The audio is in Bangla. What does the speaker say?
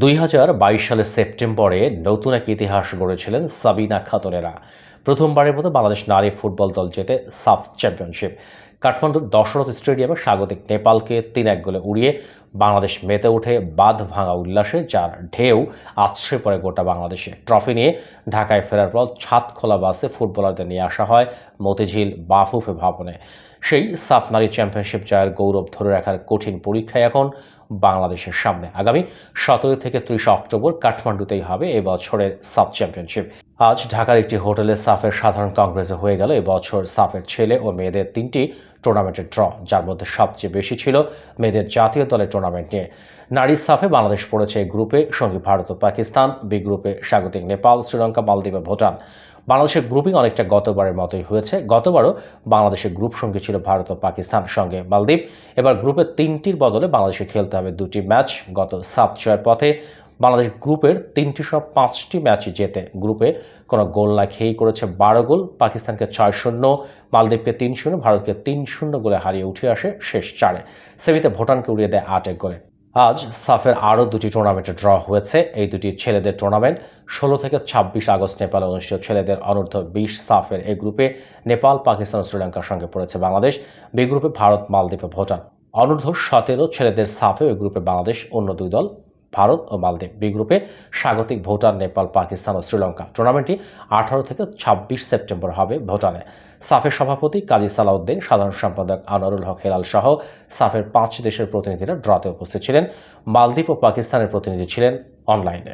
দুই হাজার বাইশ সালের সেপ্টেম্বরে নতুন এক ইতিহাস গড়েছিলেন সাবিনা খাতুনেরা। প্রথমবারের মতো বাংলাদেশ নারী ফুটবল দল জেতে সাফ চ্যাম্পিয়নশিপ। কাঠমান্ডুর দশরথ স্টেডিয়ামে স্বাগতিক নেপালকে তিন এক গোলে উড়িয়ে বাংলাদেশ মেতে ওঠে বাঁধ ভাঙা উল্লাসে, যার ঢেউ আছড়ে পড়ে গোটা বাংলাদেশে। ট্রফি নিয়ে ঢাকায় ফেরার পর ছাদ খোলা বাসে ফুটবলারদের নিয়ে আসা হয় মতিঝিল বাফুফে ভবনে। সেই সাফ নারী চ্যাম্পিয়নশিপ জয়ের গৌরব ধরে রাখার কঠিন পরীক্ষায় এখন বাংলাদেশের সামনে। আগামী সতেরো থেকে ত্রিশ অক্টোবর কাঠমান্ডুতেই হবে এবছরের সাব চ্যাম্পিয়নশিপ। আজ ঢাকার একটি হোটেলে সাফের সাধারণ কংগ্রেসে হয়ে গেল এবছর সাফের ছেলে ও মেয়েদের তিনটি টুর্নামেন্টের ড্র, যার মধ্যে সবচেয়ে বেশি ছিল মেয়েদের জাতীয় দলের টুর্নামেন্ট নিয়ে। নারী সাফে বাংলাদেশ পড়েছে গ্রুপে, সঙ্গী ভারত ও পাকিস্তান, বি গ্রুপে স্বাগতিক নেপাল, শ্রীলঙ্কা, মালদ্বীপ ভুটান। বাংলাদেশের গ্রুপিং অনেকটা গতবারের মতোই হয়েছে। গতবারও বাংলাদেশের গ্রুপ সঙ্গে ছিল ভারত ও পাকিস্তান, সঙ্গে মালদ্বীপ। এবার গ্রুপের তিনটির বদলে বাংলাদেশে খেলতে হবে দুটি ম্যাচ গত সাত জয়ের পথে বাংলাদেশ গ্রুপের তিনটি সব পাঁচটি ম্যাচই জেতে গ্রুপে কোনো গোল না খেয়েই করেছে বারো গোল। পাকিস্তানকে ছয় শূন্য, মালদ্বীপকে তিন শূন্য, ভারতকে তিন শূন্য গোলে হারিয়ে উঠে আসে শেষ চারে। সেমিতে ভুটানকে উড়িয়ে দেয় আট এক গোলে। আজ সাফের আরও দুটি টুর্নামেন্টে ড্র হয়েছে। এই দুটি ছেলেদের টুর্নামেন্ট ষোলো থেকে ছাব্বিশ আগস্ট নেপালে অনুষ্ঠিত। ছেলেদের অনূর্ধ্ব বিশ সাফের এই গ্রুপে নেপাল, পাকিস্তান ও শ্রীলঙ্কার সঙ্গে পড়েছে বাংলাদেশ। বি গ্রুপে ভারত, মালদ্বীপ ভুটান। অনূর্ধ্ব সতেরো ছেলেদের সাফে ওই গ্রুপে বাংলাদেশ অন্য দুই দল ভারত ও মালদ্বীপ বি গ্রুপে স্বাগতিক ভুটান, নেপাল, পাকিস্তান ও শ্রীলঙ্কা। টুর্নামেন্টটি আঠারো থেকে ছাব্বিশ সেপ্টেম্বর হবে ভুটানে। সাফের সভাপতি কাজী সালাউদ্দিন, সাধারণ সম্পাদক আনোয়ারুল হক হেলাল সহ সাফের পাঁচ দেশের প্রতিনিধিরা ড্রতে উপস্থিত ছিলেন। মালদ্বীপ ও পাকিস্তানের প্রতিনিধি ছিলেন অনলাইনে।